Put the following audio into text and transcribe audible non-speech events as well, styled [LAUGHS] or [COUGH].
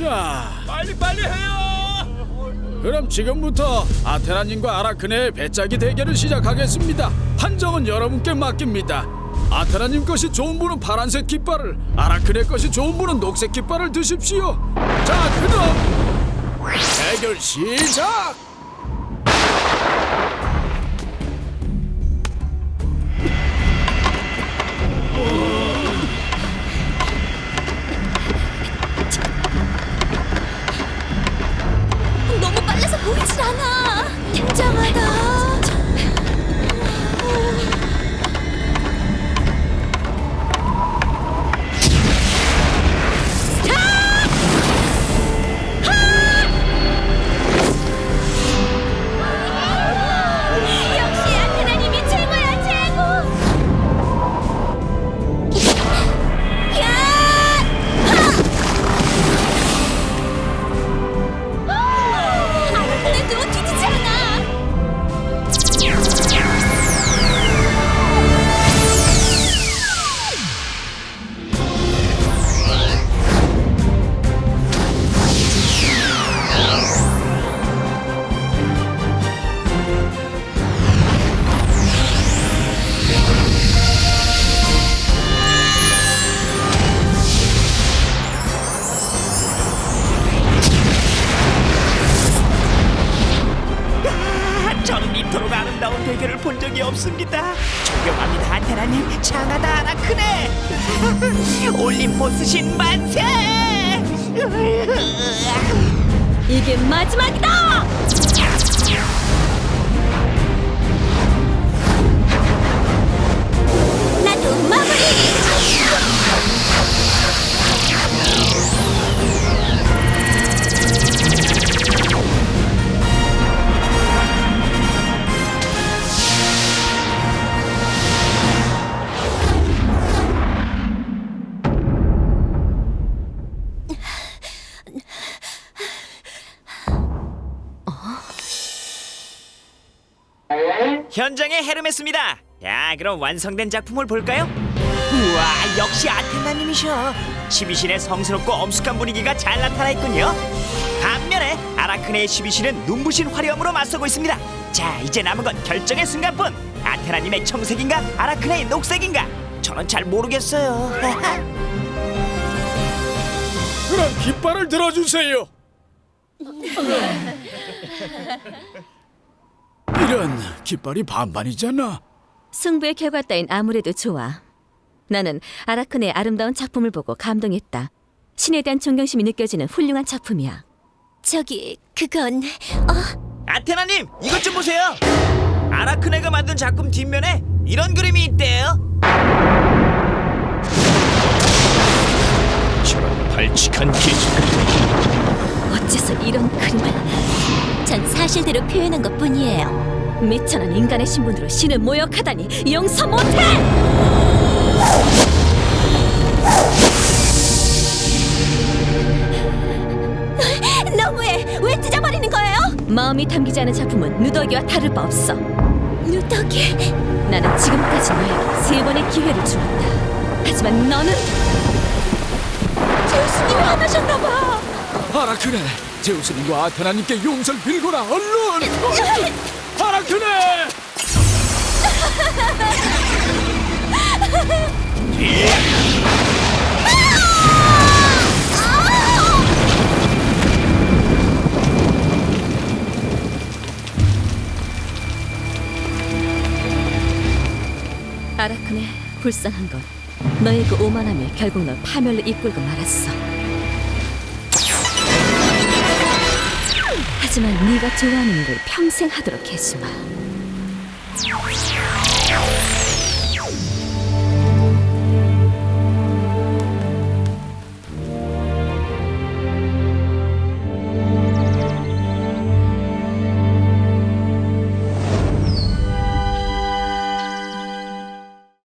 자, 빨리 빨리 해요. 그럼 지금부터 아테라님과 아라크네의 배짜기 대결을 시작하겠습니다. 판정은 여러분께 맡깁니다. 아테라님 것이 좋은 분은 파란색 깃발을, 아라크네 것이 좋은 분은 녹색 깃발을 드십시오. 자, 그럼 대결 시작! 보이질 않아. 본 적이 없습니다. 존경합니다, 아테라님. 장하다, 아라크네. [LAUGHS] 올림포스 신 만세! 이게 마지막이다. 현장에 헤르메스입니다. 자, 그럼 완성된 작품을 볼까요? 우와, 역시 아테나님이셔. 12신의 성스럽고 엄숙한 분위기가 잘 나타나 있군요. 반면에 아라크네의 12신은 눈부신 화려함으로 맞서고 있습니다. 자, 이제 남은 건 결정의 순간뿐. 아테나님의 청색인가, 아라크네의 녹색인가? 저는 잘 모르겠어요. [LAUGHS] 그럼 깃발을 들어주세요. [LAUGHS] 이런 깃발이 반반이잖아. 승부의 결과 따윈 아무래도 좋아. 나는 아라크네의 아름다운 작품을 보고 감동했다. 신에 대한 존경심이 느껴지는 훌륭한 작품이야. 저기 그건 아테나님, 이것 좀 보세요. 아라크네가 만든 작품 뒷면에 이런 그림이 있대요. 저런 발칙한 기술 어째서 이런 그림을? 전 사실대로 표현한 것 뿐이에요. 미천한 인간의 신분으로 신을 모욕하다니 용서 못해! 너무해! 왜 찢어버리는 거예요? 마음이 담기지 않은 작품은 누더기와 다를 바 없어. 누더기? 나는 지금까지 너에게 세 번의 기회를 주었다. 하지만 너는 제우스님이 화나셨나 봐. 아라크네, 제우스님과 아테나님께 용서를 빌거라 얼른. [LAUGHS] 아라크네. 아라크네 불쌍한 것 너의 그 오만함이 결국 널 파멸로 이끌고 말았어 하지만. 네가 좋아하는 일을 평생 하도록 해주마.